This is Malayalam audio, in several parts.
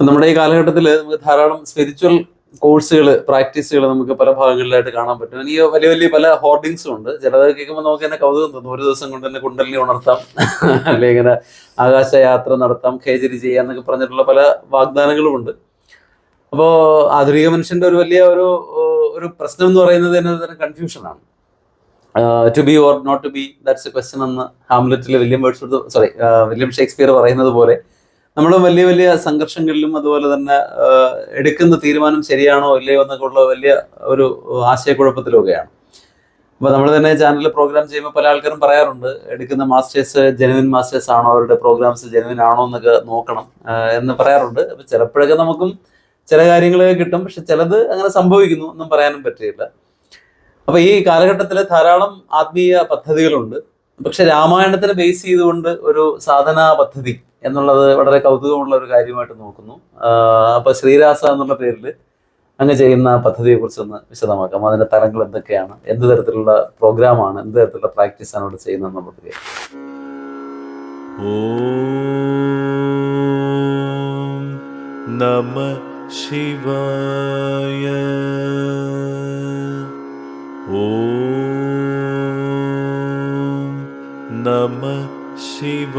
നമ്മുടെ ഈ കാലഘട്ടത്തിൽ നമുക്ക് ധാരാളം സ്പിരിച്വൽ കോഴ്സുകൾ പ്രാക്ടീസുകൾ നമുക്ക് പല ഭാഗങ്ങളിലായിട്ട് കാണാൻ പറ്റും. ഈ വലിയ വലിയ പല ഹോർഡിങ്സും ഉണ്ട്. ചിലത് കേൾക്കുമ്പോൾ നമുക്ക് തന്നെ കൗതുകം തോന്നും. ഒരു ദിവസം കൊണ്ട് തന്നെ കുണ്ടലിനി ഉണർത്താം. അല്ലെങ്കിൽ ഇങ്ങനെ ആകാശയാത്ര നടത്താം ഖേജരി ചെയ്യാം എന്നൊക്കെ പറഞ്ഞിട്ടുള്ള പല വാഗ്ദാനങ്ങളും ഉണ്ട്. അപ്പോൾ ആധുനിക മനുഷ്യന്റെ ഒരു വലിയ ഒരു ഒരു പ്രശ്നം എന്ന് പറയുന്നത് തന്നെ തന്നെ കൺഫ്യൂഷനാണ് to be or not to be that's a question എന്ന് ഹാംലെറ്റിൽ William Words sorry William Shakespeare പറയുന്നത് പോലെ നമ്മൾ വലിയ വലിയ സംഘർഷങ്ങളിലും അതുപോലെ തന്നെ എടുക്കുന്ന തീരുമാനം ശരിയാണോ ഇല്ലയോ എന്നൊക്കെ ഉള്ള വലിയ ഒരു ആശയക്കുഴപ്പത്തിലൊക്കെയാണ്. അപ്പോൾ നമ്മൾ തന്നെ ചാനലിൽ പ്രോഗ്രാം ചെയ്യുമ്പോൾ പല ആൾക്കാരും പറയാറുണ്ട് എടുക്കുന്ന മാസ്റ്റേഴ്സ് ജെനുവിൻ മാസ്റ്റേഴ്സ് ആണോ അവരുടെ പ്രോഗ്രാംസ് ജെനുവിൻ ആണോ എന്നൊക്കെ നോക്കണം എന്ന് പറയാറുണ്ട്. അപ്പോൾ ചിലപ്പോഴൊക്കെ നമുക്കും ചില കാര്യങ്ങളൊക്കെ കിട്ടും പക്ഷെ ചിലത് അങ്ങനെ സംഭവിക്കുന്നു ഒന്നും പറയാനും പറ്റില്ല. അപ്പൊ ഈ കാലഘട്ടത്തിൽ ധാരാളം ആത്മീയ പദ്ധതികളുണ്ട്. പക്ഷെ രാമായണത്തിനെ ബേസ് ചെയ്തുകൊണ്ട് ഒരു സാധനാ പദ്ധതി എന്നുള്ളത് വളരെ കൗതുകമുള്ള ഒരു കാര്യമായിട്ട് നോക്കുന്നു. അപ്പോൾ ശ്രീരാസ എന്നുള്ള പേരിൽ അങ്ങ് ചെയ്യുന്ന പദ്ധതിയെക്കുറിച്ച് ഒന്ന് വിശദമാക്കാം. അതിന്റെ തരങ്ങൾ എന്തൊക്കെയാണ്? എന്ത് തരത്തിലുള്ള പ്രോഗ്രാമാണ്? എന്ത് തരത്തിലുള്ള പ്രാക്ടീസാണ് അവിടെ ചെയ്യുന്നത് എന്നുള്ളത് നമ ശിവായ. ഓ നമ ശിവ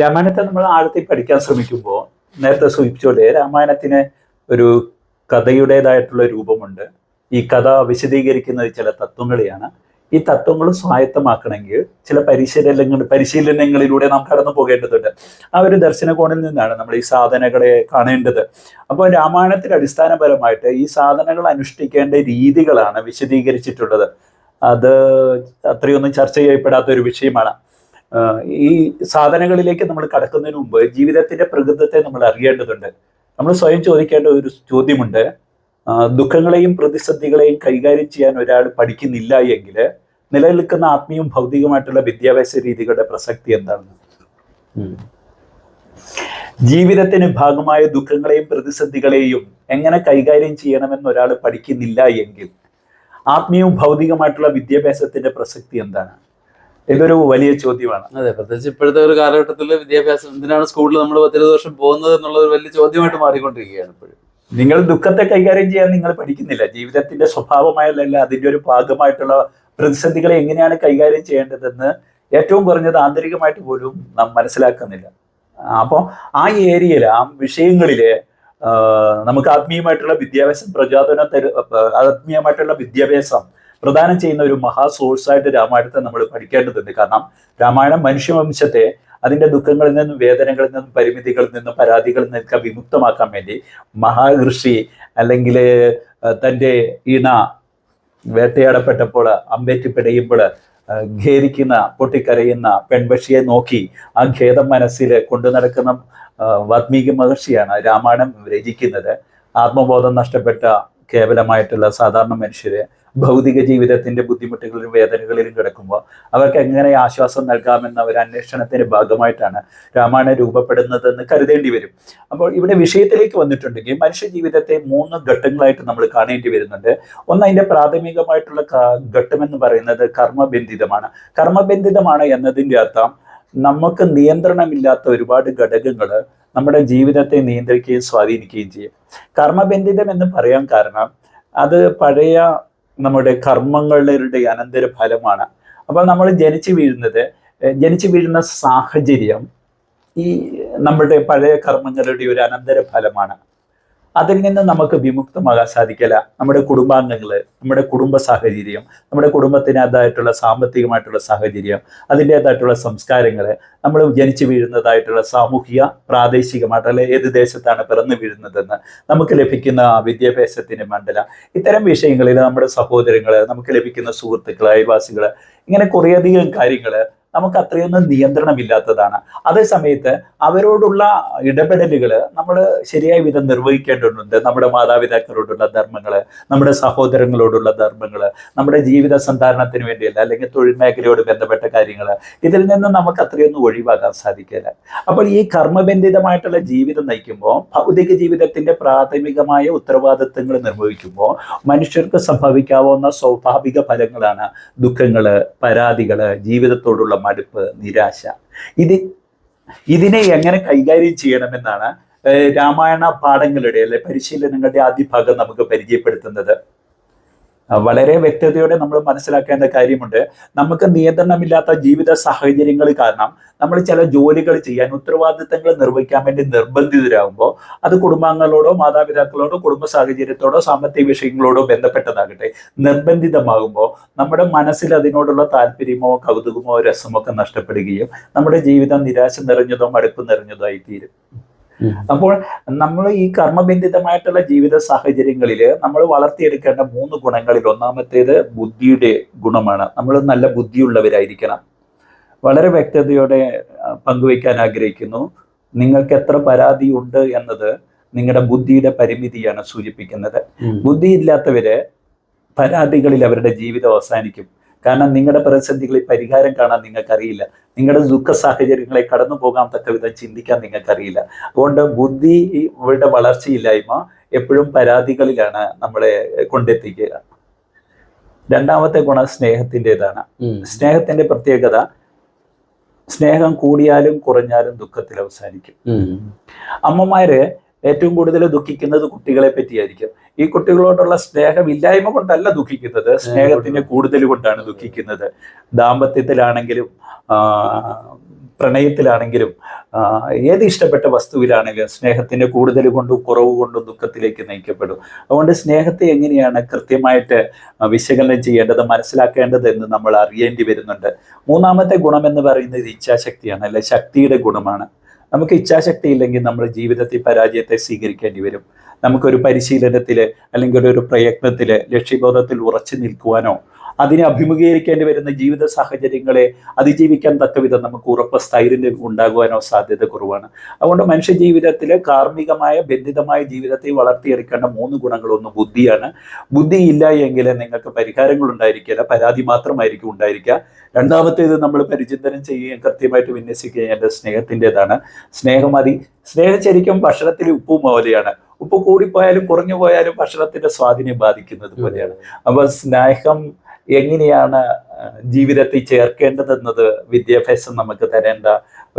രാമായണത്തെ നമ്മൾ ആഴത്തിൽ പഠിക്കാൻ ശ്രമിക്കുമ്പോൾ നേരത്തെ സൂചിപ്പിച്ചോലെ രാമായണത്തിന് ഒരു കഥയുടേതായിട്ടുള്ള രൂപമുണ്ട്. ഈ കഥ വിശദീകരിക്കുന്നത് ചില തത്വങ്ങളെയാണ്. ഈ തത്വങ്ങൾ സ്വായത്തമാക്കണമെങ്കിൽ ചില പരിശീലനങ്ങൾ പരിശീലനങ്ങളിലൂടെ നാം കടന്നു പോകേണ്ടതുണ്ട്. ആ ഒരു ദർശനകോണിൽ നിന്നാണ് നമ്മൾ ഈ സാധനകളെ കാണേണ്ടത്. അപ്പോൾ രാമായണത്തിൽ അടിസ്ഥാനപരമായിട്ട് ഈ സാധനകൾ അനുഷ്ഠിക്കേണ്ട രീതികളാണ് വിശദീകരിച്ചിട്ടുള്ളത്. അത് അത്രയൊന്നും ചർച്ച ചെയ്യപ്പെടാത്ത ഒരു വിഷയമാണ്. ഈ സാധനങ്ങളിലേക്ക് നമ്മൾ കടക്കുന്നതിന് മുമ്പ് ജീവിതത്തിന്റെ പ്രകൃതത്തെ നമ്മൾ അറിയേണ്ടതുണ്ട്. നമ്മൾ സ്വയം ചോദിക്കേണ്ട ഒരു ചോദ്യമുണ്ട്. ദുഃഖങ്ങളെയും പ്രതിസന്ധികളെയും കൈകാര്യം ചെയ്യാൻ ഒരാൾ പഠിക്കുന്നില്ല എങ്കിൽ നിലനിൽക്കുന്ന ആത്മീയവും ഭൗതികമായിട്ടുള്ള വിദ്യാഭ്യാസ രീതികളുടെ പ്രസക്തി എന്താണ് ജീവിതത്തിന് ഭാഗമായ ദുഃഖങ്ങളെയും പ്രതിസന്ധികളെയും എങ്ങനെ കൈകാര്യം ചെയ്യണമെന്ന് ഒരാൾ പഠിക്കുന്നില്ല എങ്കിൽ ആത്മീയവും ഭൗതികമായിട്ടുള്ള വിദ്യാഭ്യാസത്തിന്റെ പ്രസക്തി എന്താണ്? ഇതൊരു വലിയ ചോദ്യമാണ്. അതെ പ്രത്യേകിച്ച് ഇപ്പോഴത്തെ ഒരു കാലഘട്ടത്തിൽ വിദ്യാഭ്യാസം എന്തിനാണ് സ്കൂളിൽ നമ്മൾ പത്തിരുപത് വർഷം പോകുന്നത് എന്നുള്ള ഒരു വലിയ ചോദ്യമായിട്ട് മാറിക്കൊണ്ടിരിക്കുകയാണ് ഇപ്പോഴും. നിങ്ങൾ ദുഃഖത്തെ കൈകാര്യം ചെയ്യാൻ നിങ്ങൾ പഠിക്കുന്നില്ല. ജീവിതത്തിന്റെ സ്വഭാവമായല്ല അതിന്റെ ഒരു ഭാഗമായിട്ടുള്ള പ്രതിസന്ധികളെ എങ്ങനെയാണ് കൈകാര്യം ചെയ്യേണ്ടതെന്ന് ഏറ്റവും കുറഞ്ഞത് ആന്തരികമായിട്ട് പോലും നാം മനസ്സിലാക്കുന്നില്ല. അപ്പോൾ ആ ഏരിയയിൽ ആ വിഷയങ്ങളിൽ നമുക്ക് ആത്മീയമായിട്ടുള്ള വിദ്യാഭ്യാസം പ്രചോദനം തരു ആത്മീയമായിട്ടുള്ള വിദ്യാഭ്യാസം പ്രദാനം ചെയ്യുന്ന ഒരു മഹാ സോഴ്സായിട്ട് രാമായണത്തെ നമ്മൾ പഠിക്കേണ്ടതുണ്ട്. കാരണം രാമായണം മനുഷ്യവംശത്തെ അതിന്റെ ദുഃഖങ്ങളിൽ നിന്നും വേദനകളിൽ നിന്നും പരിമിതികളിൽ നിന്നും പരാതികളിൽ നിന്നൊക്കെ വിമുക്തമാക്കാൻ വേണ്ടി മഹാകൃഷി അല്ലെങ്കിൽ തന്റെ ഇണ വേട്ടയാടപ്പെട്ടപ്പോൾ അമ്പേറ്റ് പിടയുമ്പോൾ ഖേദിക്കുന്ന പൊട്ടിക്കരയുന്ന പെൺപക്ഷിയെ നോക്കി ആ ഖേദം മനസ്സിൽ കൊണ്ടു നടക്കുന്ന വാത്മീകി മഹർഷിയാണ് രാമായണം രചിക്കുന്നത്. ആത്മബോധം നഷ്ടപ്പെട്ട കേവലമായിട്ടുള്ള സാധാരണ മനുഷ്യര് ഭൗതിക ജീവിതത്തിന്റെ ബുദ്ധിമുട്ടുകളിലും വേദനകളിലും കിടക്കുമ്പോൾ അവർക്ക് എങ്ങനെ ആശ്വാസം നൽകാമെന്ന ഒരു അന്വേഷണത്തിന്റെ ഭാഗമായിട്ടാണ് രാമായണം രൂപപ്പെടുന്നതെന്ന് കരുതേണ്ടി വരും. അപ്പോൾ ഇവിടെ വിഷയത്തിലേക്ക് വന്നിട്ടുണ്ടെങ്കിൽ മനുഷ്യ ജീവിതത്തെ മൂന്ന് ഘട്ടങ്ങളായിട്ട് നമ്മൾ കാണേണ്ടി വരുന്നുണ്ട്. ഒന്ന് അതിന്റെ പ്രാഥമികമായിട്ടുള്ള ഘട്ടം എന്ന് പറയുന്നത് കർമ്മബന്ധിതമാണ്. കർമ്മബന്ധിതമാണ് എന്നതിന്റെ അർത്ഥം നമുക്ക് നിയന്ത്രണമില്ലാത്ത ഒരുപാട് ഘടകങ്ങൾ നമ്മുടെ ജീവിതത്തെ നിയന്ത്രിക്കുകയും സ്വാധീനിക്കുകയും ചെയ്യും. കർമ്മബന്ധിതം എന്ന് പറയാൻ കാരണം അത് പഴയ നമ്മുടെ കർമ്മങ്ങളുടെ അനന്തര ഫലമാണ് അപ്പോൾ നമ്മൾ ജനിച്ചു വീഴുന്നത് ജനിച്ചു വീഴുന്ന സാഹചര്യം ഈ നമ്മുടെ പഴയ കർമ്മങ്ങളുടെ ഒരു അനന്തര ഫലമാണ് അതിൽ നിന്ന് നമുക്ക് വിമുക്തമാകാൻ സാധിക്കില്ല നമ്മുടെ കുടുംബാംഗങ്ങൾ നമ്മുടെ കുടുംബ സാഹചര്യം നമ്മുടെ കുടുംബത്തിനേതായിട്ടുള്ള സാമ്പത്തികമായിട്ടുള്ള സാഹചര്യം അതിന്റേതായിട്ടുള്ള സംസ്കാരങ്ങൾ നമ്മൾ ജനിച്ചു വീഴുന്നതായിട്ടുള്ള സാമൂഹിക പ്രാദേശികമായിട്ട് അല്ലെങ്കിൽ ഏത് ദേശത്താണ് പിറന്നു വീഴുന്നതെന്ന് നമുക്ക് ലഭിക്കുന്ന വിദ്യാഭ്യാസത്തിന്റെ മണ്ഡലം. ഇത്തരം വിഷയങ്ങളിൽ നമ്മുടെ സഹോദരങ്ങൾ നമുക്ക് ലഭിക്കുന്ന സുഹൃത്തുക്കൾ അയൽവാസികൾ ഇങ്ങനെ കുറേയധികം കാര്യങ്ങൾ നമുക്ക് അത്രയൊന്നും നിയന്ത്രണമില്ലാത്തതാണ്. അതേസമയത്ത് അവരോടുള്ള ഇടപെടലുകൾ നമ്മൾ ശരിയായ വിധം നിർവഹിക്കേണ്ടതുണ്ട്. നമ്മുടെ മാതാപിതാക്കളോടുള്ള ധർമ്മങ്ങൾ നമ്മുടെ സഹോദരങ്ങളോടുള്ള ധർമ്മങ്ങൾ നമ്മുടെ ജീവിത സന്ധാരണത്തിന് വേണ്ടിയല്ല അല്ലെങ്കിൽ തൊഴിൽ മേഖലയോട് ബന്ധപ്പെട്ട കാര്യങ്ങൾ ഇതിൽ നിന്ന് നമുക്ക് അത്രയൊന്നും ഒഴിവാക്കാൻ സാധിക്കില്ല. അപ്പോൾ ഈ കർമ്മബന്ധിതമായിട്ടുള്ള ജീവിതം നയിക്കുമ്പോൾ ഭൗതിക ജീവിതത്തിന്റെ പ്രാഥമികമായ ഉത്തരവാദിത്തങ്ങൾ നിർവഹിക്കുമ്പോൾ മനുഷ്യർക്ക് സംഭവിക്കാവുന്ന സ്വാഭാവിക ഫലങ്ങളാണ് ദുഃഖങ്ങൾ പരാതികൾ ജീവിതത്തോടുള്ള മടുപ്പ് നിരാശ. ഇത് ഇതിനെ എങ്ങനെ കൈകാര്യം ചെയ്യണമെന്നാണ് രാമായണ പാഠങ്ങളുടെ അല്ലെ പരിശീലനങ്ങളുടെ ആദ്യ ഭാഗം നമുക്ക് പരിചയപ്പെടുത്തുന്നത്. വളരെ വ്യക്തതയോടെ നമ്മൾ മനസ്സിലാക്കേണ്ട കാര്യമുണ്ട്. നമുക്ക് നിയന്ത്രണമില്ലാത്ത ജീവിത സാഹചര്യങ്ങൾ കാരണം നമ്മൾ ചില ജോലികൾ ചെയ്യാൻ ഉത്തരവാദിത്തങ്ങൾ നിർവഹിക്കാൻ വേണ്ടി നിർബന്ധിതരാകുമ്പോൾ അത് കുടുംബാംഗങ്ങളോടോ മാതാപിതാക്കളോടോ കുടുംബ സാഹചര്യത്തോടോ സാമ്പത്തിക വിഷയങ്ങളോടോ ബന്ധപ്പെട്ടതാകട്ടെ നിർബന്ധിതമാകുമ്പോൾ നമ്മുടെ മനസ്സിൽ അതിനോടുള്ള താല്പര്യമോ കൗതുകമോ രസമോ ഒക്കെ നഷ്ടപ്പെടുകയും നമ്മുടെ ജീവിതം നിരാശ നിറഞ്ഞതോ മടുപ്പ് നിറഞ്ഞതോ ആയിത്തീരും. തീരും അപ്പോൾ നമ്മൾ ഈ കർമ്മബന്ധിതമായിട്ടുള്ള ജീവിത സാഹചര്യങ്ങളിൽ നമ്മൾ വളർത്തിയെടുക്കേണ്ട മൂന്ന് ഗുണങ്ങളിൽ ഒന്നാമത്തേത് ബുദ്ധിയുടെ ഗുണമാണ്. നമ്മൾ നല്ല ബുദ്ധിയുള്ളവരായിരിക്കണം. വളരെ വ്യക്തതയോടെ പങ്കുവയ്ക്കാൻ ആഗ്രഹിക്കുന്നു. നിങ്ങൾക്ക് എത്ര പരാതി ഉണ്ട് എന്നത് നിങ്ങളുടെ ബുദ്ധിയുടെ പരിമിതിയാണ് സൂചിപ്പിക്കുന്നത്. ബുദ്ധിയില്ലാത്തവര് പരാതികളിൽ അവരുടെ ജീവിതം അവസാനിക്കും. കാരണം നിങ്ങളുടെ പ്രതിസന്ധികളിൽ പരിഹാരം കാണാൻ നിങ്ങൾക്കറിയില്ല. നിങ്ങളുടെ ദുഃഖ സാഹചര്യങ്ങളെ കടന്നു പോകാൻ തക്ക വിധം ചിന്തിക്കാൻ നിങ്ങൾക്കറിയില്ല. അതുകൊണ്ട് ബുദ്ധി ബുദ്ധിയുടെ വളർച്ചയില്ലായ്മ എപ്പോഴും പരാതികളിലാണ് നമ്മളെ കൊണ്ടെത്തിക്കുക. രണ്ടാമത്തെ ഗുണം സ്നേഹത്തിന്റെതാണ്. സ്നേഹത്തിന്റെ പ്രത്യേകത സ്നേഹം കൂടിയാലും കുറഞ്ഞാലും ദുഃഖത്തിൽ അവസാനിക്കും. അമ്മമാര് ഏറ്റവും കൂടുതൽ ദുഃഖിക്കുന്നത് കുട്ടികളെ പറ്റിയായിരിക്കും. ഈ കുട്ടികളോടുള്ള സ്നേഹം സ്നേഹമില്ലായ്മ കൊണ്ടല്ല ദുഃഖിക്കുന്നത്. സ്നേഹത്തിന്റെ കൂടുതൽ കൊണ്ടാണ് ദുഃഖിക്കുന്നത്. ദാമ്പത്യത്തിലാണെങ്കിലും പ്രണയത്തിലാണെങ്കിലും ഏത് ഇഷ്ടപ്പെട്ട വസ്തുവിലാണെങ്കിലും സ്നേഹത്തിന്റെ കൂടുതൽ കൊണ്ടും കുറവ് കൊണ്ടും ദുഃഖത്തിലേക്ക് നയിക്കപ്പെടും. അതുകൊണ്ട് സ്നേഹത്തെ എങ്ങനെയാണ് കൃത്യമായിട്ട് വിശകലനം ചെയ്യേണ്ടത് മനസ്സിലാക്കേണ്ടത് എന്ന് നമ്മൾ അറിയേണ്ടി വരുന്നുണ്ട്. മൂന്നാമത്തെ ഗുണം എന്ന് പറയുന്നത് ഇച്ഛാശക്തിയാണ് അല്ലെ ശക്തിയുടെ ഗുണമാണ്. നമുക്ക് ഇച്ഛാശക്തി ഇല്ലെങ്കിൽ നമ്മുടെ ജീവിതത്തിൽ പരാജയത്തെ സ്വീകരിക്കേണ്ടി വരും. നമുക്കൊരു പരിശീലനത്തിൽ അല്ലെങ്കിൽ ഒരു പ്രയത്നത്തിൽ ലക്ഷ്യബോധത്തിൽ ഉറച്ചു നിൽക്കുവാനോ അതിനെ അഭിമുഖീകരിക്കേണ്ടി വരുന്ന ജീവിത സാഹചര്യങ്ങളെ അതിജീവിക്കാൻ തക്ക വിധം നമുക്ക് ഉറപ്പ് സ്ഥൈര്യം ഉണ്ടാകുവാനോ സാധ്യത കുറവാണ്. അതുകൊണ്ട് മനുഷ്യ ജീവിതത്തിൽ കാർമ്മികമായ ബന്ധിതമായ ജീവിതത്തെ വളർത്തിയെടുക്കേണ്ട മൂന്ന് ഗുണങ്ങളൊന്ന് ബുദ്ധിയാണ്. ബുദ്ധി ഇല്ല എങ്കിൽ നിങ്ങൾക്ക് പരിഹാരങ്ങൾ ഉണ്ടായിരിക്കില്ല പരാതി മാത്രമായിരിക്കും ഉണ്ടായിരിക്കുക. രണ്ടാമത്തേത് നമ്മൾ പരിചിന്തനം ചെയ്യുകയും കൃത്യമായിട്ട് വിന്യസിക്കുകയും എന്റെ സ്നേഹത്തിന്റെതാണ്. സ്നേഹമതി മതി സ്നേഹം ശരിക്കും ഭക്ഷണത്തിൽ ഉപ്പ് പോലെയാണ്. ഉപ്പ് കൂടിപ്പോയാലും കുറഞ്ഞു പോയാലും ഭക്ഷണത്തിന്റെ സ്വാധീനം ബാധിക്കുന്നത് പോലെയാണ് അപ്പൊ സ്നേഹം എങ്ങനെയാണ് ജീവിതത്തിൽ ചേർക്കേണ്ടതെന്നത് വിദ്യാഭ്യാസം നമുക്ക് തരേണ്ട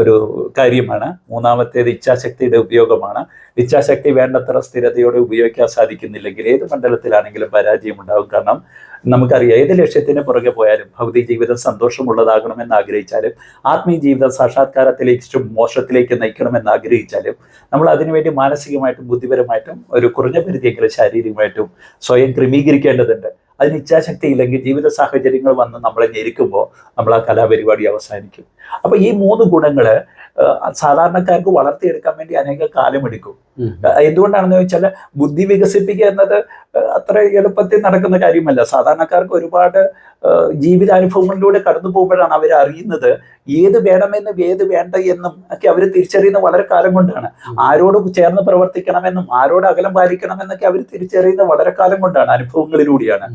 ഒരു കാര്യമാണ്. മൂന്നാമത്തേത് ഇച്ഛാശക്തിയുടെ ഉപയോഗമാണ്. ഇച്ഛാശക്തി വേണ്ടത്ര സ്ഥിരതയോടെ ഉപയോഗിക്കാൻ സാധിക്കുന്നില്ലെങ്കിൽ ഏത് മണ്ഡലത്തിലാണെങ്കിലും പരാജയം ഉണ്ടാകും. കാരണം നമുക്കറിയാം ഏത് ലക്ഷ്യത്തിന് പുറകെ പോയാലും ഭൗതിക ജീവിതം സന്തോഷമുള്ളതാകണമെന്ന് ആഗ്രഹിച്ചാലും ആത്മീയ ജീവിതം സാക്ഷാത്കാരത്തിലേക്ക് മോശത്തിലേക്ക് നയിക്കണമെന്ന് ആഗ്രഹിച്ചാലും നമ്മൾ അതിനുവേണ്ടി മാനസികമായിട്ടും ബുദ്ധിപരമായിട്ടും ഒരു കുറഞ്ഞ പരിധിയെങ്കിലും ശാരീരികമായിട്ടും സ്വയം ക്രമീകരിക്കേണ്ടതുണ്ട്. അതിന് ഇച്ഛാശക്തി ഇല്ലെങ്കിൽ ജീവിത സാഹചര്യങ്ങൾ വന്ന് നമ്മളെ ഞെരുക്കുമ്പോൾ നമ്മൾ ആ കലാപരിപാടി അവസാനിക്കും. അപ്പൊ ഈ മൂന്ന് ഗുണങ്ങൾ ആ, സാധാരണക്കാർക്ക് വളർത്തിയെടുക്കാൻ വേണ്ടി അനേക കാലമെടുക്കും എന്തുകൊണ്ടാണെന്ന് ചോദിച്ചാൽ ബുദ്ധി വികസിപ്പിക്കുക എന്നത് അത്ര എളുപ്പത്തിൽ നടക്കുന്ന കാര്യമല്ല. സാധാരണക്കാർക്ക് ഒരുപാട് ജീവിതാനുഭവങ്ങളിലൂടെ കടന്നു പോകുമ്പോഴാണ് അവർ അറിയുന്നത് ഏത് വേണമെന്നും ഏത് വേണ്ട എന്നും ഒക്കെ അവർ തിരിച്ചറിയുന്ന വളരെ കാലം കൊണ്ടാണ്. ആരോട് ചേർന്ന് പ്രവർത്തിക്കണമെന്നും ആരോട് അകലം പാലിക്കണമെന്നൊക്കെ അവർ തിരിച്ചറിയുന്ന വളരെ കാലം കൊണ്ടാണ് അനുഭവങ്ങളിലൂടെയാണ്.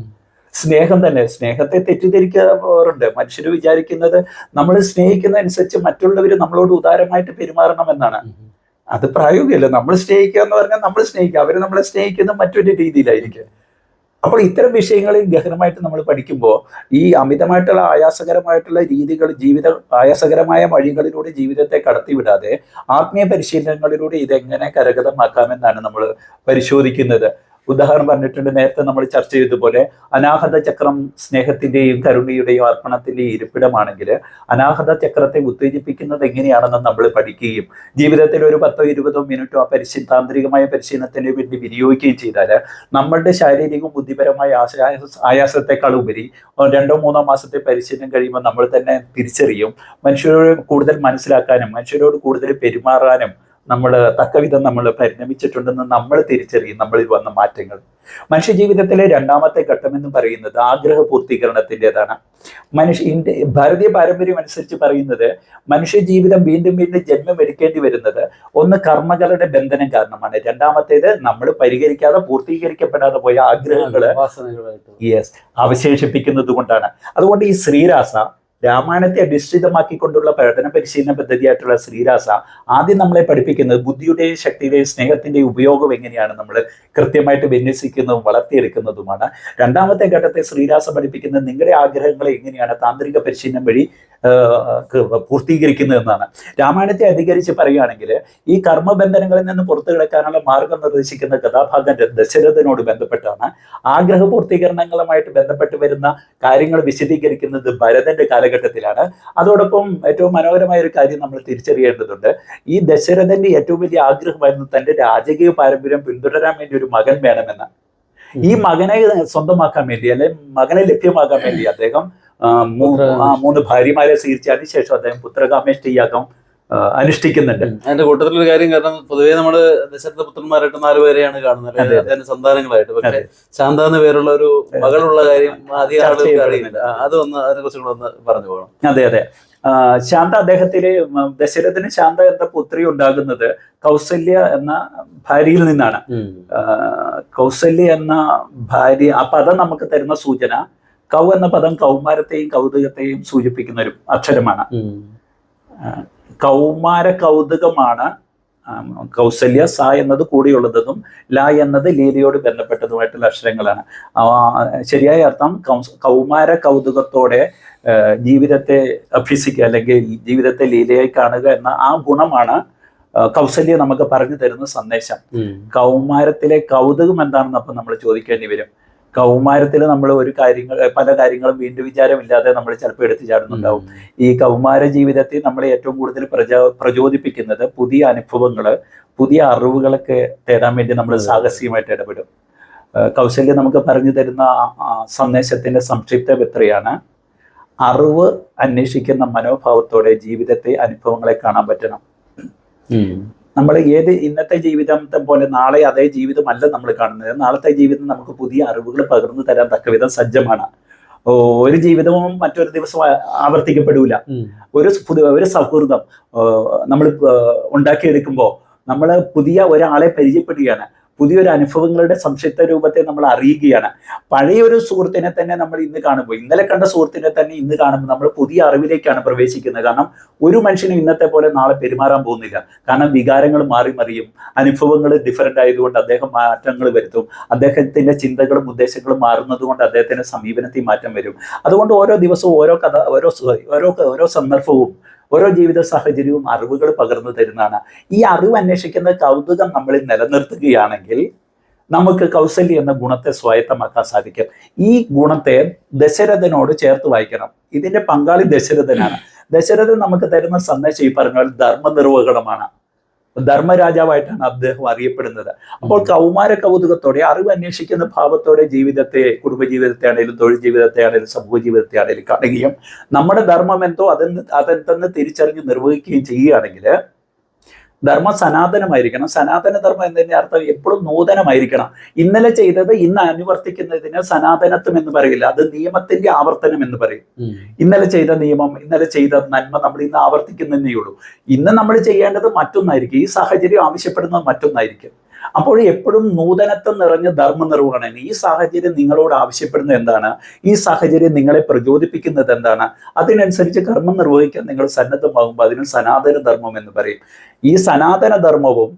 സ്നേഹം തന്നെ. സ്നേഹത്തെ തെറ്റിദ്ധരിക്കാറുണ്ട്. മനുഷ്യർ വിചാരിക്കുന്നത് നമ്മൾ സ്നേഹിക്കുന്നതനുസരിച്ച് മറ്റുള്ളവർ നമ്മളോട് ഉദാരമായിട്ട് പെരുമാറണം എന്നാണ് അത് പ്രായോഗികമല്ല. നമ്മൾ സ്നേഹിക്കുക എന്ന് പറഞ്ഞാൽ നമ്മൾ സ്നേഹിക്കുക. അവർ നമ്മളെ സ്നേഹിക്കുന്ന മറ്റൊരു രീതിയിലായിരിക്കും. അപ്പോൾ ഇത്തരം വിഷയങ്ങളിൽ ഗഹനമായിട്ട് നമ്മൾ പഠിക്കുമ്പോൾ ഈ അമിതമായിട്ടുള്ള ആയാസകരമായിട്ടുള്ള രീതികൾ ജീവിത ആയാസകരമായ വഴികളിലൂടെ ജീവിതത്തെ കടത്തിവിടാതെ ആത്മീയ പരിശീലനങ്ങളിലൂടെ ഇതെങ്ങനെ കരഗതമാക്കാമെന്നാണ് നമ്മൾ പരിശോധിക്കുന്നത്. ഉദാഹരണം പറഞ്ഞിട്ടുണ്ട്. നേരത്തെ നമ്മൾ ചർച്ച ചെയ്തതുപോലെ അനാഹത ചക്രം സ്നേഹത്തിന്റെയും കരുണയുടെയും അർപ്പണത്തിന്റെയും ഇരിപ്പിടമാണെങ്കിൽ അനാഹത ചക്രത്തെ ഉത്തേജിപ്പിക്കുന്നത് എങ്ങനെയാണെന്ന് നമ്മൾ പഠിക്കുകയും ജീവിതത്തിൽ ഒരു പത്തോ ഇരുപതോ മിനിറ്റോ ആ പരിശീ താന്ത്രികമായ പരിശീലനത്തിന് വേണ്ടി വിനിയോഗിക്കുകയും ചെയ്താൽ നമ്മളുടെ ശാരീരികവും ബുദ്ധിപരമായ ആയാസത്തെക്കാൾ ഉപരി രണ്ടോ മൂന്നോ മാസത്തെ പരിശീലനം കഴിയുമ്പോൾ നമ്മൾ തന്നെ തിരിച്ചറിയും. മനുഷ്യരോട് കൂടുതൽ മനസ്സിലാക്കാനും മനുഷ്യരോട് കൂടുതൽ പെരുമാറാനും നമ്മൾ തക്കവിധം നമ്മൾ പരിണമിച്ചിട്ടുണ്ടെന്ന് നമ്മൾ തിരിച്ചറിയും നമ്മളിൽ വന്ന മാറ്റങ്ങൾ. മനുഷ്യജീവിതത്തിലെ രണ്ടാമത്തെ ഘട്ടം എന്ന് പറയുന്നത് ആഗ്രഹ പൂർത്തീകരണത്തിന്റെതാണ്. മനുഷ്യ ഇന്ത്യ ഭാരതീയ പാരമ്പര്യം അനുസരിച്ച് പറയുന്നത് മനുഷ്യ ജീവിതം വീണ്ടും വീണ്ടും ജന്മം എടുക്കേണ്ടി വരുന്നത് ഒന്ന് കർമ്മകളുടെ ബന്ധനം കാരണമാണ്. രണ്ടാമത്തേത് നമ്മൾ പരിഹരിക്കാതെ പൂർത്തീകരിക്കപ്പെടാതെ പോയ ആഗ്രഹങ്ങൾ യെസ് അവശേഷിപ്പിക്കുന്നത് കൊണ്ടാണ് അതുകൊണ്ട് ഈ ശ്രീരാസ രാമായണത്തെ അധിഷ്ഠിതമാക്കിക്കൊണ്ടുള്ള പഠന പരിശീലന പദ്ധതിയായിട്ടുള്ള ശ്രീരാസ ആദ്യം നമ്മളെ പഠിപ്പിക്കുന്നത് ബുദ്ധിയുടെയും ശക്തിയുടെയും സ്നേഹത്തിന്റെയും ഉപയോഗം എങ്ങനെയാണ് നമ്മൾ കൃത്യമായിട്ട് വിന്യസിക്കുന്നതും വളർത്തിയെടുക്കുന്നതുമാണ്. രണ്ടാമത്തെ ഘട്ടത്തെ ശ്രീരാസ പഠിപ്പിക്കുന്നത് നിങ്ങളുടെ ആഗ്രഹങ്ങളെ എങ്ങനെയാണ് താന്ത്രിക പരിശീലനം വഴി ആ, എന്നാണ്. രാമായണത്തെ അധികരിച്ച് പറയുകയാണെങ്കിൽ ഈ കർമ്മബന്ധനങ്ങളിൽ നിന്ന് പുറത്തു കിടക്കാനുള്ള മാർഗം നിർദ്ദേശിക്കുന്ന കഥാഭാഗം ദശരഥനോട് ബന്ധപ്പെട്ടാണ്. ആഗ്രഹ പൂർത്തീകരണങ്ങളുമായിട്ട് ബന്ധപ്പെട്ട് വരുന്ന കാര്യങ്ങൾ വിശദീകരിക്കുന്നത് ഭരതന്റെ കാലഘട്ടത്തിലാണ്. അതോടൊപ്പം ഏറ്റവും മനോഹരമായ ഒരു കാര്യം നമ്മൾ തിരിച്ചറിയേണ്ടതുണ്ട്. ഈ ദശരഥന്റെ ഏറ്റവും വലിയ ആഗ്രഹമായിരുന്നു തന്റെ രാജകീയ പാരമ്പര്യം പിന്തുടരാൻ വേണ്ടി ഒരു മകൻ വേണമെന്ന്. ഈ മകനെ സ്വന്തമാക്കാൻ വേണ്ടി അല്ലെ മകനെ ലഭ്യമാക്കാൻ വേണ്ടി അദ്ദേഹം മൂന്ന് ഭാര്യമാരെ സ്വീകരിച്ച് അതിനുശേഷം അദ്ദേഹം പുത്രകാമേഷ്ടി യാഗം അനുഷ്ഠിക്കുന്നുണ്ട്. അതിന്റെ കൂട്ടത്തിൽ ഒരു കാര്യം കാരണം പൊതുവേ നമ്മൾ ദശരഥ പുത്രന്മാരായിട്ട് നാലുപേരെയാണ് കാണുന്നത്. അതെ, അതെ. അദ്ദേഹത്തിന്റെ സന്താനങ്ങളായിട്ട്. പക്ഷെ അതെ. ശാന്ത എന്ന പേരുള്ള ഒരു മകളുള്ള കാര്യം അധികം ചർച്ച ആളുകൾക്ക് ചെയ്യപ്പെടുന്നില്ല. അത് ഒന്ന് അതിനെ കുറിച്ച് കൂടെ ഒന്ന് പറഞ്ഞു പോകണം. അതെ അതെ. ശാന്ത അദ്ദേഹത്തിലെ ദശരഥന് ശാന്ത എന്ന പുത്രി ഉണ്ടാകുന്നത് കൗസല്യ എന്ന ഭാര്യയിൽ നിന്നാണ്. കൗസല്യ എന്ന ഭാര്യ ആ പദം നമുക്ക് തരുന്ന സൂചന കൗ എന്ന പദം കൗമാരത്തെയും കൗതുകത്തെയും സൂചിപ്പിക്കുന്ന ഒരു അക്ഷരമാണ് കൗമാര കൗതുകമാണ് കൗസല്യ സ എന്നത് കൂടിയുള്ളതെന്നും ല എന്നത് ലീലയോട് ബന്ധപ്പെട്ടതുമായിട്ടുള്ള അക്ഷരങ്ങളാണ്. ശരിയായ അർത്ഥം കൗമാര കൗതുകത്തോടെ ജീവിതത്തെ അഭ്യസിക്കുക അല്ലെങ്കിൽ ജീവിതത്തെ ലീലയായി കാണുക എന്ന ആ ഗുണമാണ് കൗസല്യ നമുക്ക് പറഞ്ഞു തരുന്ന സന്ദേശം. കൗമാരത്തിലെ കൗതുകം എന്താണെന്ന് അപ്പം നമ്മൾ ചോദിക്കേണ്ടി വരും. കൗമാരത്തിൽ നമ്മൾ ഒരു കാര്യങ്ങൾ പല കാര്യങ്ങളും വീണ്ടും വിചാരമില്ലാതെ നമ്മൾ ചിലപ്പോൾ എടുത്തു ചാടുന്നുണ്ടാവും. ഈ കൗമാര ജീവിതത്തെ നമ്മളെ ഏറ്റവും കൂടുതൽ പ്രചോ പ്രചോദിപ്പിക്കുന്നത് പുതിയ അനുഭവങ്ങൾ പുതിയ അറിവുകളൊക്കെ തേടാൻ വേണ്ടി നമ്മൾ സാഹസികമായിട്ട് ഇടപെടും. കൗശല്യം നമുക്ക് പറഞ്ഞു തരുന്ന സന്ദേശത്തിന്റെ സംക്ഷിപ്ത വിത്രയാണ് അറിവ് അന്വേഷിക്കുന്ന മനോഭാവത്തോടെ ജീവിതത്തെ അനുഭവങ്ങളെ കാണാൻ പറ്റണം. നമ്മൾ ഏത് ഇന്നത്തെ ജീവിതത്തെ പോലെ നാളെ അതേ ജീവിതമല്ല നമ്മൾ കാണുന്നത്. നാളത്തെ ജീവിതം നമുക്ക് പുതിയ അറിവുകൾ പകർന്നു തരാൻ തക്കവിധം സജ്ജമാണ്. ഒരു ജീവിതവും മറ്റൊരു ദിവസം ആവർത്തിക്കപ്പെടില്ല ആവർത്തിക്കപ്പെടൂല. ഒരു ഒരു സൗഹൃദം നമ്മൾ ഉണ്ടാക്കിയെടുക്കുമ്പോൾ നമ്മൾ പുതിയ ഒരാളെ പരിചയപ്പെടുകയാണ്. പുതിയൊരു അനുഭവങ്ങളുടെ സംക്ഷിപ്ത രൂപത്തെ നമ്മൾ അറിയുകയാണ്. പഴയ ഒരു സുഹൃത്തിനെ തന്നെ നമ്മൾ ഇന്ന് കാണുമ്പോൾ ഇന്നലെ കണ്ട സുഹൃത്തിനെ തന്നെ ഇന്ന് കാണുമ്പോൾ നമ്മൾ പുതിയ അറിവിലേക്കാണ് പ്രവേശിക്കുന്നത്. കാരണം ഒരു മനുഷ്യനും ഇന്നത്തെ പോലെ നാളെ പെരുമാറാൻ പോകുന്നില്ല. കാരണം വികാരങ്ങൾ മാറി മറിയും അനുഭവങ്ങൾ ഡിഫറന്റ് ആയതുകൊണ്ട് അദ്ദേഹം മാറ്റങ്ങൾ വരുത്തും അദ്ദേഹത്തിന്റെ ചിന്തകളും ഉദ്ദേശങ്ങളും മാറുന്നത് കൊണ്ട് അദ്ദേഹത്തിന്റെ സമീപനത്തിൽ മാറ്റം വരും. അതുകൊണ്ട് ഓരോ ദിവസവും ഓരോ കഥ ഓരോ ഓരോ ഓരോ സന്ദർഭവും ഓരോ ജീവിത സാഹചര്യവും അറിവുകൾ പകർന്നു തരുന്നതാണ്. ഈ അറിവ് അന്വേഷിക്കുന്ന കൗതുകം നമ്മളിൽ നിലനിർത്തുകയാണെങ്കിൽ നമുക്ക് കൗസല്യ എന്ന ഗുണത്തെ സ്വായത്തമാക്കാൻ സാധിക്കും. ഈ ഗുണത്തെ ദശരഥനോട് ചേർത്ത് വായിക്കണം. ഇതിന്റെ പങ്കാളി ദശരഥനാണ്. ദശരഥൻ നമുക്ക് തരുന്ന സന്ദേശം ഈ പറഞ്ഞ ധർമ്മ ധർമ്മനിർവഹണമാണ്. ധർമ്മരാജാവായിട്ടാണ് അദ്ദേഹം അറിയപ്പെടുന്നത്. അപ്പോൾ കൗമാര കൗതുകത്തോടെ അറിവ് അന്വേഷിക്കുന്ന ഭാവത്തോടെ ജീവിതത്തെ കുടുംബജീവിതത്തെ ആണെങ്കിലും തൊഴിൽ ജീവിതത്തെ ആണെങ്കിലും സമൂഹ ജീവിതത്തെ ആണെങ്കിലും കാണുകയും നമ്മുടെ ധർമ്മം എന്തോ അതെന്ന് അതെന്തെന്ന് തിരിച്ചറിഞ്ഞ് നിർവഹിക്കുകയും ചെയ്യുകയാണെങ്കിൽ ധർമ്മം സനാതനമായിരിക്കണം. സനാതന ധർമ്മം എന്നതിന്റെ അർത്ഥം എപ്പോഴും നൂതനമായിരിക്കണം. ഇന്നലെ ചെയ്തത് ഇന്ന് അനുവർത്തിക്കുന്നതിന് സനാതനത്വം എന്ന് പറയില്ല. അത് നിയമത്തിന്റെ ആവർത്തനം എന്ന് പറയും. ഇന്നലെ ചെയ്ത നിയമം ഇന്നലെ ചെയ്ത നന്മ നമ്മൾ ഇന്ന് ആവർത്തിക്കുന്നതേ ഉള്ളൂ. ഇന്ന് നമ്മൾ ചെയ്യേണ്ടത് മറ്റൊന്നായിരിക്കും. ഈ സാഹചര്യം ആവശ്യപ്പെടുന്നത് മറ്റൊന്നായിരിക്കും. അപ്പോൾ എപ്പോഴും നൂതനത്വം നിറഞ്ഞ ധർമ്മ നിർവഹണം ഈ സാഹചര്യം നിങ്ങളോട് ആവശ്യപ്പെടുന്നത് എന്താണ്? ഈ സാഹചര്യം നിങ്ങളെ പ്രചോദിപ്പിക്കുന്നത് എന്താണ്? അതിനനുസരിച്ച് കർമ്മം നിർവഹിക്കാൻ നിങ്ങൾ സന്നദ്ധമാകുമ്പോൾ അതിന് സനാതന ധർമ്മം എന്ന് പറയും. ഈ സനാതന ധർമ്മവും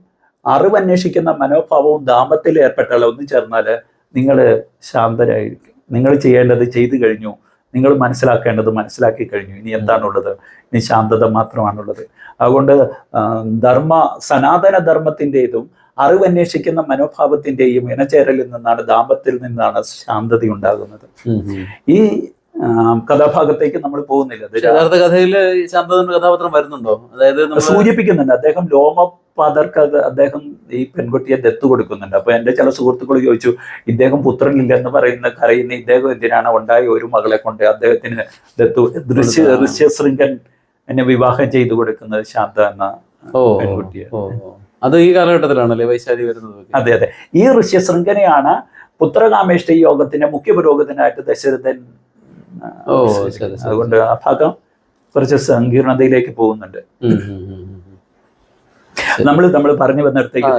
അറിവന്വേഷിക്കുന്ന മനോഭാവവും ദാമ്പത്തിൽ ഏർപ്പെട്ടാൽ ഒന്നു ചേർന്നാൽ നിങ്ങൾ ശാന്തരായിരിക്കും. നിങ്ങൾ ചെയ്യേണ്ടത് ചെയ്തു കഴിഞ്ഞു. നിങ്ങൾ മനസ്സിലാക്കേണ്ടത് മനസ്സിലാക്കി കഴിഞ്ഞു. ഇനി എന്താണുള്ളത്? ഇനി ശാന്തത മാത്രമാണുള്ളത്. അതുകൊണ്ട് ധർമ്മ സനാതന ധർമ്മത്തിന്റെതും അറിവന്വേഷിക്കുന്ന മനോഭാവത്തിന്റെയും ഇണചേരലിൽ നിന്നാണ് ദാമ്പത്യത്തിൽ നിന്നാണ് ശാന്തത ഉണ്ടാകുന്നത്. ഈ കഥാഭാഗത്തേക്ക് നമ്മൾ പോകുന്നില്ല. യഥാർത്ഥ കഥയിൽ ഈ കഥാപാത്രം വരുന്നുണ്ടോ? അതായത് സൂചിപ്പിക്കുന്നുണ്ട്. അദ്ദേഹം ലോമപാദർക്ക് അത് അദ്ദേഹം ഈ പെൺകുട്ടിയെ ദത്ത് കൊടുക്കുന്നുണ്ട്. അപ്പൊ എന്റെ ചില സുഹൃത്തുക്കൾ ചോദിച്ചു ഇദ്ദേഹം പുത്രനില്ലെന്ന് പറയുന്ന കരയുന്ന ഇദ്ദേഹം എന്തിനാണ് ഉണ്ടായ ഒരു മകളെ കൊണ്ട് അദ്ദേഹത്തിന് ദത്തു ദൃശ്യ ദൃശ്യശൃംഖൻ എന്നെ വിവാഹം ചെയ്തു കൊടുക്കുന്നത് ശാന്ത എന്ന പെൺകുട്ടിയെ. അത് ഈ കാലഘട്ടത്തിലാണല്ലേ വൈശാലി വരുന്നത്? അതെ അതെ. ഈ ഋഷ്യശൃംഖനെയാണ് പുത്രകാമേഷ്ട യോഗത്തിന്റെ മുഖ്യ പുരോഗതിനായിട്ട് ദശരഥൻ അതുകൊണ്ട് ആ ഭാഗം കുറച്ച് സങ്കീർണതയിലേക്ക് പോകുന്നുണ്ട്. നമ്മൾ നമ്മൾ പറഞ്ഞു വന്നിടത്തേക്ക്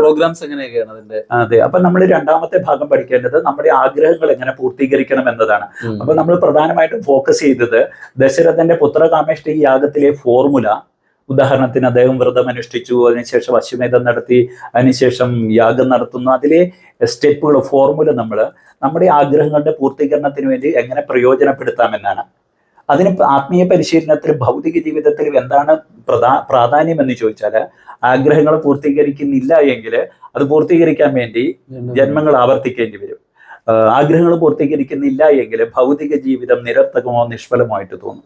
പ്രോഗ്രാംസ് എങ്ങനെയൊക്കെയാണ് അതിന്റെ? അതെ അപ്പൊ നമ്മൾ രണ്ടാമത്തെ ഭാഗം പഠിക്കേണ്ടത് നമ്മുടെ ആഗ്രഹങ്ങൾ എങ്ങനെ പൂർത്തീകരിക്കണം എന്നതാണ്. അപ്പൊ നമ്മൾ പ്രധാനമായിട്ടും ഫോക്കസ് ചെയ്തത് ദശരഥന്റെ പുത്രകാമേഷ്ട യാഗത്തിലെ ഫോർമുല ഉദാഹരണത്തിന് അദ്ദേഹം വ്രതം അനുഷ്ഠിച്ചു അതിനുശേഷം അശ്വമേധം നടത്തി അതിനുശേഷം യാഗം നടത്തുന്നു. അതിലെ സ്റ്റെപ്പുകൾ ഫോർമുല നമ്മൾ നമ്മുടെ ആഗ്രഹങ്ങളുടെ പൂർത്തീകരണത്തിന് വേണ്ടി എങ്ങനെ പ്രയോജനപ്പെടുത്താമെന്നാണ്. അതിന് ആത്മീയ പരിശീലനത്തിൽ ഭൗതിക ജീവിതത്തിൽ എന്താണ് പ്രധാ പ്രാധാന്യം എന്ന് ചോദിച്ചാൽ ആഗ്രഹങ്ങൾ പൂർത്തീകരിക്കുന്നില്ല എങ്കിൽ അത് പൂർത്തീകരിക്കാൻ വേണ്ടി ജന്മങ്ങൾ ആവർത്തിക്കേണ്ടി വരും. ആഗ്രഹങ്ങൾ പൂർത്തീകരിക്കുന്നില്ല എങ്കിൽ ഭൗതിക ജീവിതം നിരർത്ഥകമോ നിഷ്ഫലമായിട്ട് തോന്നും.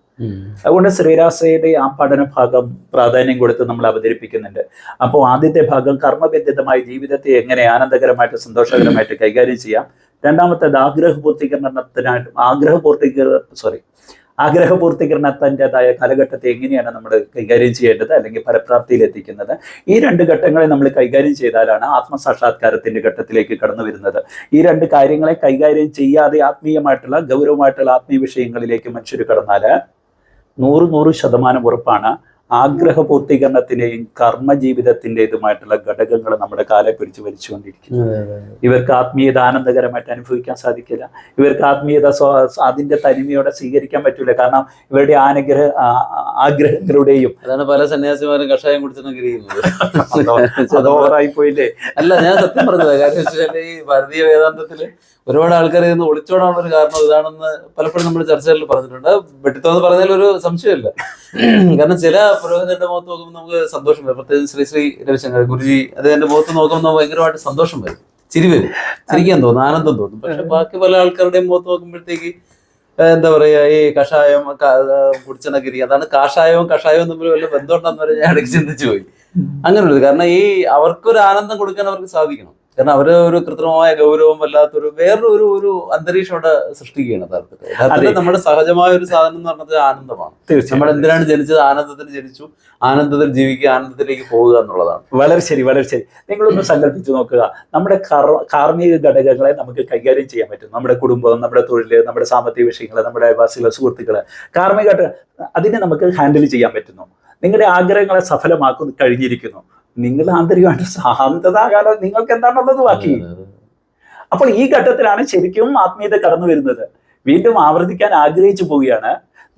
അതുകൊണ്ട് ശ്രീരാസയുടെ ആ പഠന ഭാഗം പ്രാധാന്യം കൊടുത്ത് നമ്മൾ അവതരിപ്പിക്കുന്നുണ്ട്. അപ്പോൾ ആദ്യത്തെ ഭാഗം കർമ്മബന്ധിതമായ ജീവിതത്തെ എങ്ങനെ ആനന്ദകരമായിട്ട് സന്തോഷകരമായിട്ട് കൈകാര്യം ചെയ്യാം. രണ്ടാമത്തേത് ആഗ്രഹ പൂർത്തീകരണത്തിനായിട്ട് ആഗ്രഹ പൂർത്തീകര സോറി ആഗ്രഹ തന്റെതായ കാലഘട്ടത്തെ എങ്ങനെയാണ് നമ്മൾ കൈകാര്യം ചെയ്യേണ്ടത് അല്ലെങ്കിൽ ഫലപ്രാപ്തിയിൽ എത്തിക്കുന്നത്? ഈ രണ്ട് ഘട്ടങ്ങളെ നമ്മൾ കൈകാര്യം ചെയ്താലാണ് ആത്മസാക്ഷാത്കാരത്തിന്റെ ഘട്ടത്തിലേക്ക് കടന്നു വരുന്നത്. ഈ രണ്ട് കാര്യങ്ങളെ കൈകാര്യം ചെയ്യാതെ ആത്മീയമായിട്ടുള്ള ഗൗരവമായിട്ടുള്ള ആത്മീയ വിഷയങ്ങളിലേക്ക് മനുഷ്യർ കടന്നാൽ നൂറ് നൂറ് ശതമാനം ഉറപ്പാണ് ആഗ്രഹ പൂർത്തീകരണത്തിന്റെയും കർമ്മ ജീവിതത്തിന്റെതുമായിട്ടുള്ള ഘടകങ്ങൾ നമ്മുടെ കാലെ പിടിച്ച് വലിച്ചുകൊണ്ടിരിക്കുന്നു. ഇവർക്ക് ആത്മീയത ആനന്ദകരമായിട്ട് അനുഭവിക്കാൻ സാധിക്കില്ല. ഇവർക്ക് ആത്മീയത സ്വ- അതിന്റെ തനിമയോടെ സ്വീകരിക്കാൻ പറ്റില്ല കാരണം ഇവരുടെ ആനുഗ്രഹ ആഗ്രഹങ്ങളുടെയും അതാണ് പല സന്യാസിമാരും കഷായം കുടിച്ചെന്നൊക്കെ ഇരിക്കുന്നത്. അത് ഓവറായി പോയില്ലേ അല്ല ഞാൻ സത്യം പറഞ്ഞത്. കാരണം വെച്ചാൽ ഈ ഭാരതീയ വേദാന്തത്തിൽ ഒരുപാട് ആൾക്കാരെ ഇന്ന് ഒളിച്ചോടാനുള്ള ഒരു കാരണം ഇതാണെന്ന് പലപ്പോഴും നമ്മൾ ചർച്ചകളിൽ പറഞ്ഞിട്ടുണ്ട്. വെട്ടിത്തോന്ന് പറഞ്ഞതിൽ ഒരു സംശയമില്ല. കാരണം ചില പുരോഹിതന്റെ മുഖത്ത് നോക്കുമ്പോൾ നമുക്ക് സന്തോഷം വരും. പ്രത്യേകിച്ച് ശ്രീ ശ്രീ രവിശങ്കർ ഗുരുജി അദ്ദേഹത്തിന്റെ മുഖത്ത് നോക്കുമ്പോൾ ഭയങ്കരമായിട്ട് സന്തോഷം വരും. ചിരി വരും. ചിരിക്കാൻ തോന്നും ആനന്ദം തോന്നും. പക്ഷെ ബാക്കി പല ആൾക്കാരുടെയും മുഖത്ത് നോക്കുമ്പോഴത്തേക്ക് എന്താ പറയാ ഈ കഷായം കുടിച്ചെന്നൊക്കെ ഇരിക്കും. അതാണ് കാഷായവും കഷായവും തമ്മിൽ വല്ല ബന്ധമുണ്ടെന്ന് പറഞ്ഞാൽ ഞാൻ ഇടയ്ക്ക് ചിന്തിച്ചു പോയി. അങ്ങനെ ഒരു കാരണം ഈ അവർക്കൊരു ആനന്ദം കൊടുക്കാൻ അവർക്ക് സാധിക്കണം. കാരണം അവർ ഒരു കൃത്രിമമായ ഗൗരവം വല്ലാത്തൊരു വേറൊരു ഒരു ഒരു അന്തരീക്ഷം അവിടെ സൃഷ്ടിക്കുകയാണ് യഥാർത്ഥത്തിൽ. നമ്മുടെ സഹജമായ ഒരു സാധനം എന്ന് പറഞ്ഞത് ആനന്ദമാണ്. നമ്മൾ എന്തിനാണ് ജനിച്ചത്? ആനന്ദത്തിൽ ജനിച്ചു. ആനന്ദത്തിൽ ജീവിക്കുക ആനന്ദത്തിലേക്ക് പോവുക എന്നുള്ളതാണ്. വളരെ ശരി വളരെ ശരി. നിങ്ങളൊന്ന് സങ്കല്പിച്ചു നോക്കുക. നമ്മുടെ കാർമിക ഘടകങ്ങളെ നമുക്ക് കൈകാര്യം ചെയ്യാൻ പറ്റും. നമ്മുടെ കുടുംബം നമ്മുടെ തൊഴിൽ നമ്മുടെ സാമ്പത്തിക വിഷയങ്ങൾ നമ്മുടെ അയൽവാസികളെ സുഹൃത്തുക്കൾ. കാർമിക അതിനെ നമുക്ക് ഹാൻഡിൽ ചെയ്യാൻ പറ്റുന്നു. നിങ്ങളുടെ ആഗ്രഹങ്ങളെ സഫലമാക്കുന്നു കഴിഞ്ഞിരിക്കുന്നു. നിങ്ങൾ ആന്തരികമായിട്ട് ശാന്തതാകാലം? നിങ്ങൾക്ക് എന്താണുള്ളത് ബാക്കി അപ്പോൾ ഈ ഘട്ടത്തിലാണ് ശരിക്കും ആത്മീയത കടന്നു വരുന്നത്. വീണ്ടും ആവർത്തിക്കാൻ ആഗ്രഹിച്ചു പോവുകയാണ്.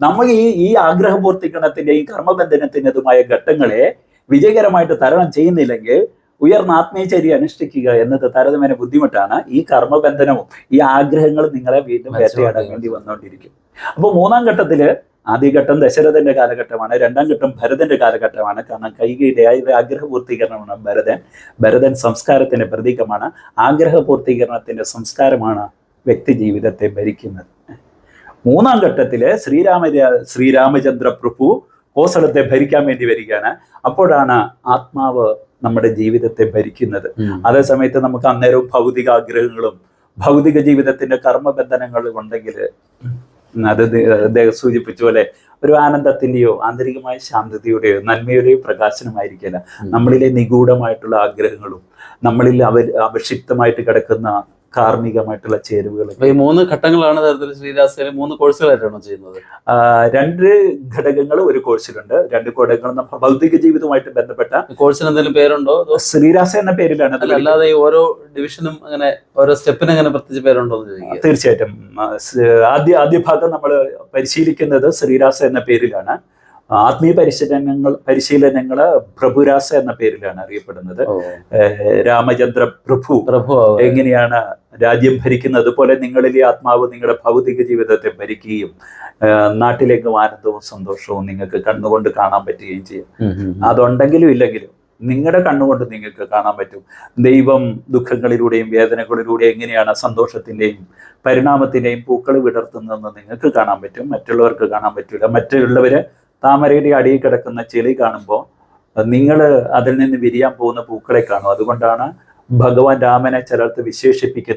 നമ്മൾ ഈ ഈ ആഗ്രഹ പൂർത്തീകരണത്തിന്റെയും കർമ്മബന്ധനത്തിന്റെതുമായ ഘട്ടങ്ങളെ വിജയകരമായിട്ട് തരണം ചെയ്യുന്നില്ലെങ്കിൽ ഉയർന്ന ആത്മീയചര്യ അനുഷ്ഠിക്കുക എന്നത് താരതമ്യേന ബുദ്ധിമുട്ടാണ്. ഈ കർമ്മബന്ധനവും ഈ ആഗ്രഹങ്ങളും നിങ്ങളെ വീണ്ടും വേറെ വേണ്ടി വന്നുകൊണ്ടിരിക്കും. അപ്പോൾ മൂന്നാം ഘട്ടത്തിൽ ആദ്യഘട്ടം ദശരഥന്റെ കാലഘട്ടമാണ് രണ്ടാം ഘട്ടം ഭരതന്റെ കാലഘട്ടമാണ്. കാരണം കൈകയുടെ ആഗ്രഹ പൂർത്തീകരണമാണ് ഭരതൻ. ഭരതൻ സംസ്കാരത്തിന്റെ പ്രതീകമാണ്. ആഗ്രഹ പൂർത്തീകരണത്തിന്റെ സംസ്കാരമാണ് വ്യക്തി ജീവിതത്തെ ഭരിക്കുന്നത്. മൂന്നാം ഘട്ടത്തിൽ ശ്രീരാമ ശ്രീരാമചന്ദ്ര പ്രഭു കോസളത്തെ ഭരിക്കാൻ വേണ്ടി വരികയാണ്. അപ്പോഴാണ് ആത്മാവ് നമ്മുടെ ജീവിതത്തെ ഭരിക്കുന്നത്. അതേ സമയത്ത് നമുക്ക് അന്നേരവും ഭൗതിക ആഗ്രഹങ്ങളും ഭൗതിക ജീവിതത്തിന്റെ കർമ്മബന്ധനങ്ങളും ഉണ്ടെങ്കിൽ അത് അദ്ദേഹം സൂചിപ്പിച്ച പോലെ ഒരു ആനന്ദത്തിന്റെയോ ആന്തരികമായ ശാന്തതയുടെയോ നന്മയുടെയോ പ്രകാശനമായിരിക്കില്ല നമ്മളിലെ നിഗൂഢമായിട്ടുള്ള ആഗ്രഹങ്ങളും നമ്മളിൽ അവർ അപക്ഷിപ്തമായിട്ട് കിടക്കുന്ന കാർമ്മികമായിട്ടുള്ള ചേരുവകൾ ഈ മൂന്ന് ഘട്ടങ്ങളാണ് തരത്തിൽ ശ്രീരാസയിലെ മൂന്ന് കോഴ്സുകളായിട്ടാണോ ചെയ്യുന്നത്? രണ്ട് ഘടകങ്ങൾ ഒരു കോഴ്സിലുണ്ട്. രണ്ട് ഘടകങ്ങൾ ഭൗതിക ജീവിതവുമായിട്ട് ബന്ധപ്പെട്ട കോഴ്സിന് എന്തെങ്കിലും പേരുണ്ടോ? ശ്രീരാസ എന്ന പേരിലാണ് അല്ലാതെ ഓരോ ഡിവിഷനും അങ്ങനെ ഓരോ സ്റ്റെപ്പിനും അങ്ങനെ പ്രത്യേകിച്ച് പേരുണ്ടോ എന്ന് തീർച്ചയായിട്ടും. ആദ്യ ആദ്യ ഭാഗം നമ്മൾ പരിശീലിക്കുന്നത് ശ്രീരാസ എന്ന പേരിലാണ്. ആത്മീയ പരിശീലനങ്ങൾ പരിശീലനങ്ങൾ പ്രഭുരാസ എന്ന പേരിലാണ് അറിയപ്പെടുന്നത്. രാമചന്ദ്ര പ്രഭു പ്രഭു എങ്ങനെയാണ് രാജ്യം ഭരിക്കുന്നത്? പോലെ നിങ്ങളിലെ ആത്മാവ് നിങ്ങളുടെ ഭൗതിക ജീവിതത്തെ ഭരിക്കുകയും നാട്ടിലേക്ക് ആനന്ദവും സന്തോഷവും നിങ്ങൾക്ക് കണ്ണുകൊണ്ട് കാണാൻ പറ്റുകയും ചെയ്യും. അതുണ്ടെങ്കിലും ഇല്ലെങ്കിലും നിങ്ങളുടെ കണ്ണുകൊണ്ട് നിങ്ങൾക്ക് കാണാൻ പറ്റും. ദൈവം ദുഃഖങ്ങളിലൂടെയും വേദനകളിലൂടെയും എങ്ങനെയാണ് സന്തോഷത്തിന്റെയും പരിണാമത്തിന്റെയും പൂക്കൾ വിടർത്തുന്നതെന്ന് നിങ്ങൾക്ക് കാണാൻ പറ്റും. മറ്റുള്ളവർക്ക് കാണാൻ പറ്റില്ല മറ്റുള്ളവര് താമരയുടെ അടിയിൽ കിടക്കുന്ന ചെളി കാണുമ്പോൾ നിങ്ങൾ അതിൽ നിന്ന് വിരിയാൻ പോകുന്ന പൂക്കളെ കാണും. അതുകൊണ്ടാണ് ഭഗവാൻ രാമനെ ചിലർക്ക് വിശേഷിപ്പിക്കുന്നത്.